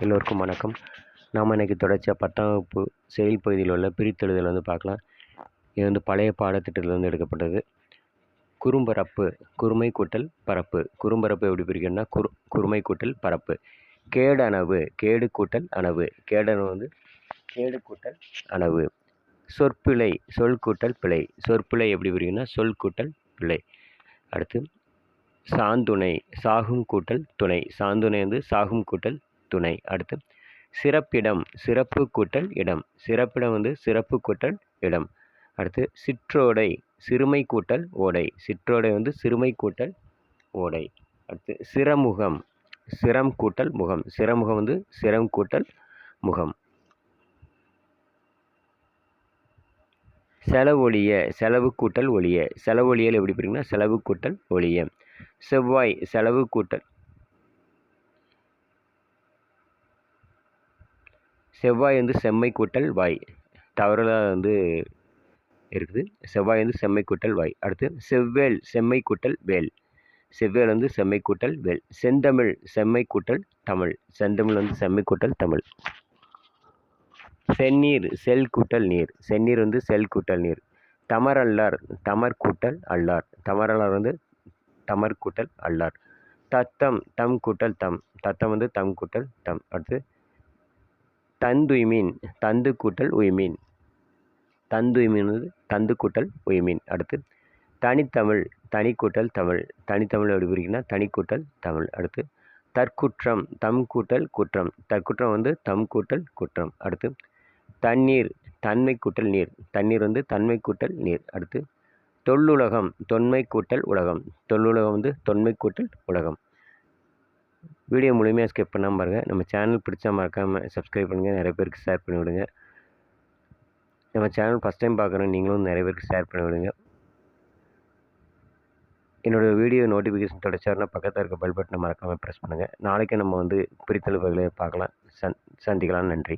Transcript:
எல்லோருக்கும் வணக்கம். நாம் இன்றைக்கி தொடர்ச்சியாக பத்தாம் வகுப்பு செயல் பகுதியில் உள்ள பிரித்தெழுதல் வந்து பார்க்கலாம். இது வந்து பழைய பாடத்திட்டத்திலிருந்து எடுக்கப்பட்டது. குறும்பரப்பு குறுமை கூட்டல் பரப்பு. குறும்பரப்பு எப்படி பிரிக்கணும்னா குறு குறுமை கூட்டல் பரப்பு. கேடனவு கேடு கூட்டல் அணவு. கேடணவு வந்து கேடு கூட்டல் அணவு. சொற்பிழை சொல் கூட்டல் பிழை. சொற்பிழை எப்படி பிரிக்கணும்னா சொல் கூட்டல் பிழை. அடுத்து சாந்துணை சாகும் கூட்டல் துணை. சாந்துணை வந்து சாகும் கூட்டல் துணை. அடுத்து சிறப்பிடம் சிறப்பு கூட்டல் இடம். சிறப்பிடம் வந்து சிறப்பு கூட்டல் இடம். அடுத்து சிற்றோடை சிறுமை கூட்டல் ஓடை. சிற்றோடை வந்து சிறுமை கூட்டல் ஓடை. அடுத்து சிறமுகம் சிரம் கூட்டல் முகம். சிறமுகம் வந்து சிரம் கூட்டல் முகம். செலவொழிய செலவு கூட்டல் ஒழிய. செலவொழியல் எப்படி பிரிங்கன்னா செலவு கூட்டல் ஒழிய. செவ்வாய் செலவு கூட்டல். செவ்வாய் வந்து செம்மை கூட்டல் வாய். தவறுதலாக வந்து இருக்குது. செவ்வாய் வந்து செம்மை கூட்டல் வாய். அடுத்து செவ்வேல் செம்மை கூட்டல் வேல். செவ்வேல் வந்து செம்மை கூட்டல் வேல். செந்தமிழ் செம்மை கூட்டல் தமிழ். செந்தமிழ் வந்து செம்மை கூட்டல் தமிழ். செந்நீர் செல் கூட்டல் நீர். செந்நீர் வந்து செல் கூட்டல் நீர். தமரல்லார் தமர் கூட்டல் அல்லார். தமரல்லார் வந்து டமர் கூட்டல் அல்லார். தத்தம் தம் கூட்டல் தம். தத்தம் வந்து தம் கூட்டல் தம். அடுத்து தந்துய்மீன் தந்து கூட்டல் உய்மீன். தந்துய்மீன் வந்து தந்து கூட்டல் உய்மீன். அடுத்து தனித்தமிழ் தனி கூட்டல் தமிழ். தனித்தமிழ் எப்படி பிரிக்கினா தனி கூட்டல் தமிழ். அடுத்து தற்குற்றம் தம் கூட்டல் குற்றம். தற்குற்றம் வந்து தம் கூட்டல் குற்றம். அடுத்து தண்ணீர் தன்மை கூட்டல் நீர். தண்ணீர் வந்து தன்மை கூட்டல் நீர். அடுத்து தொல்லுலகம் தொன்மை கூட்டல் உலகம். தொல்லுலகம் வந்து தொன்மை கூட்டல் உலகம். வீடியோ முழுமையாக ஸ்கிப் பண்ணாமல் பாருங்கள் நம்ம சேனல் பிடிச்சா மறக்காமல் சப்ஸ்கிரைப் பண்ணுங்கள் நிறைய பேருக்கு ஷேர் பண்ணி விடுங்க. நம்ம சேனல் ஃபஸ்ட் டைம் பார்க்குறோம் நீங்களும் நிறைய பேருக்கு ஷேர் பண்ணி விடுங்க. என்னோடய வீடியோ நோட்டிஃபிகேஷன் தொடச்சாருன்னா பக்கத்தில் இருக்க பெல் பட்டனை மறக்காமல் ப்ரெஸ் பண்ணுங்கள் நாளைக்கு நம்ம வந்து பிரித்தல் வகைகளை பார்க்கலாம். சந் சந்திக்கலாம். நன்றி.